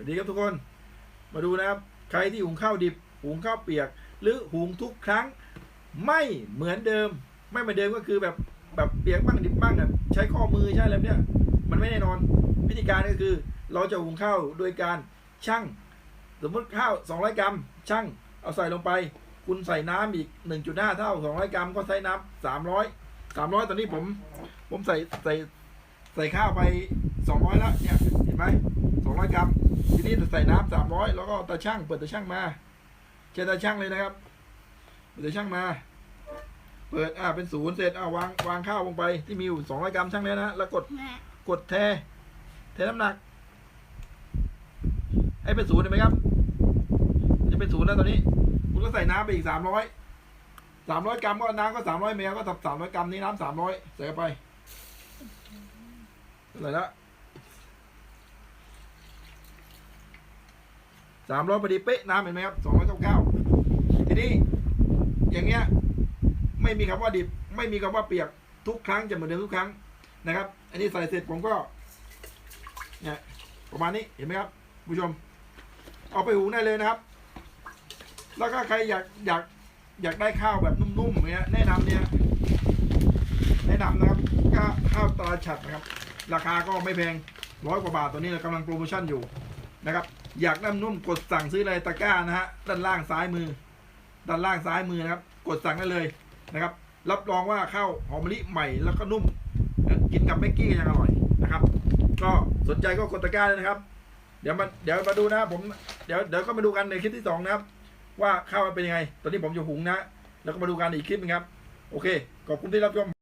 วัสดีครับทุกคน มาดูนะครับ ใครที่หุงข้าวดิบ หุงข้าวเปียก หรือหุงทุกครั้ง ไม่เหมือนเดิม ไม่เหมือนเดิมก็คือแบบแบบเปียกบ้างดิบบ้างอะใช้ข้อมือใช่อะไรเนี้ยมันไม่แน่นอน วิธีการก็คือ เราจะหุงข้าวโดยการชั่ง สมมติข้าว 200 กรัมชั่ง เอาใส่ลงไป คุณใส่น้ำอีก 1.5 เท่า 200 กรัมก็ใช้น้ำ300 300 ตอนนี้ผม ผมใส่ใส่ใส่ข้าวไป 200แล้วเนี่ยเห็นไหม200กรัมทีนี้ใส่น้ำ300แล้วก็ตาช่างเปิดตาช่างมาใช้ตาช่างเลยนะครับเปิดตาช่างมา เปิดอ่าเป็นศูนย์เสร็จอ่าวางวางข้าวลงไปที่มีอยู่200กรัมช่างแล้วนะแล้วกดกดเทเทน้ำหนักให้เป็นศูนย์เห็นไหมครับ จะเป็นศูนย์แล้วตอนนี้ คุณก็ใส่น้ำไปอีกสามร้อยสามร้อยกรัมก็น้ำก็สามร้อยมลก็สามร้อยกรัมนี้น้ำสามร้อยใส่เข้าไปใส่ละ สามร้อยพอดีเป๊ะน้ำเห็นไหมครับสองร้อยเก้าเก้าทีนี้อย่างเงี้ยไม่มีคำว่าดิบ ไม่มีคำว่าเปียกทุกครั้งจะเหมือนเดิมทุกครั้งนะครับ อันนี้ใส่เสร็จผมก็เนี่ยประมาณนี้เห็นไหมครับผู้ชม เอาไปหุงได้เลยนะครับ แล้วก็ใครอยากอยากอยากได้ข้าวแบบนุ่มๆเนี้ยแนะนำเนี่ยแนะนำนะครับข้าวข้าวตราฉัดนะครับ ราคาก็ไม่แพงร้อยกว่าบาทตัวนี้เรากำลังโปรโมชั่นอยู่ นะครับ อยากน้ำนุ่มกดสั่งซื้อเลยตะกร้านะฮะด้านล่างซ้ายมือ ด้านล่างซ้ายมือนะครับ กดสั่งได้เลยนะครับ รับรองว่าข้าวหอมมะลิใหม่แล้วก็นุ่มกินกับแม็กกี้ยังอร่อยนะครับ ก็สนใจก็กดตะกร้าเลยนะครับ เดี๋ยวมาเดี๋ยวมาดูนะผมเดี๋ยวเดี๋ยวก็มาดูกันในคลิปที่สองนะครับ ว่าข้าวมันเป็นยังไง ตอนนี้ผมจะหุงนะ แล้วก็มาดูกันอีกคลิปหนึงครับ โอเคขอบคุณที่รับชม